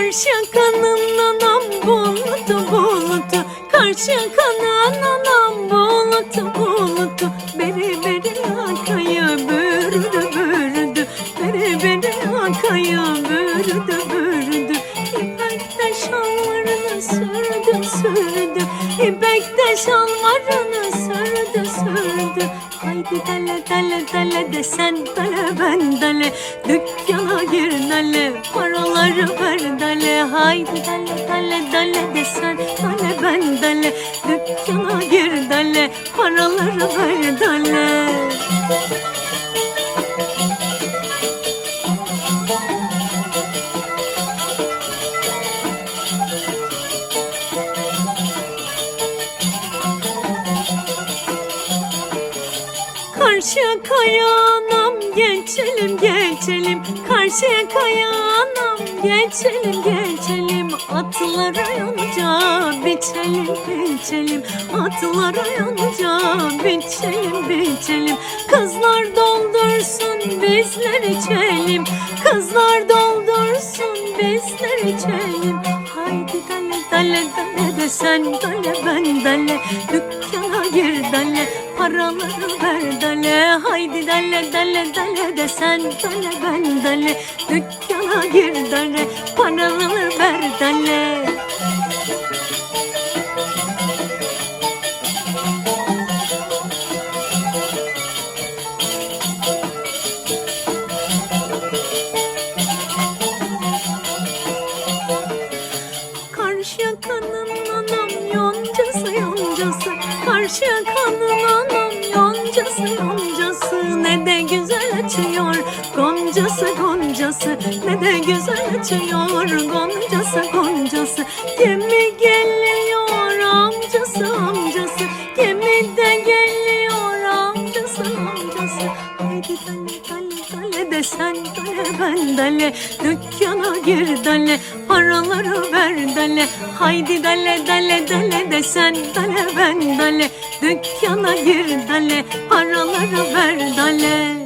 Karşıyaka'nın anam bulutu bulutu. Karşıyaka'nın anam bulutu bulutu. Beri beri akayı bürüdü bürüdü. Beri beri akayı bürüdü bürüdü. İpekte şalvarını sürdü sürdü. İpekte şalvarını dele dele dele desen dele ben dele Dükkana gir dele paraları ver dele Haydi dele dele dele desen dele ben dele Dükkana gir dele paraları ver dele Karşıya kayanam geçelim geçelim Karşıya kayanam geçelim geçelim Atlara yanca biçelim biçelim. Atlara yanca biçelim biçelim. Kızlar doldursun bizler içelim. Kızlar bizler içelim Haydi dale dale dale de sen dale ben dale. Dükkana gir dale paraları ver dale. Haydi dale dale dale de sen dale ben dale. Dükkana gir dale paraları ver dale kanın anam yoncası yoncası. Karşıya kanın anam yoncası yoncası. Ne de güzel açıyor goncası goncası. Ne de güzel açıyor goncası goncası. Gemi geliyor amcası amcası. Gemi de geliyor amcası amcası. Haydi dale dale dale de sen dale ben dale. Dükkana gir dale paraları ver dale Haydi dale dale dale de sen dale ben dale Dükkana gir dale paraları ver dale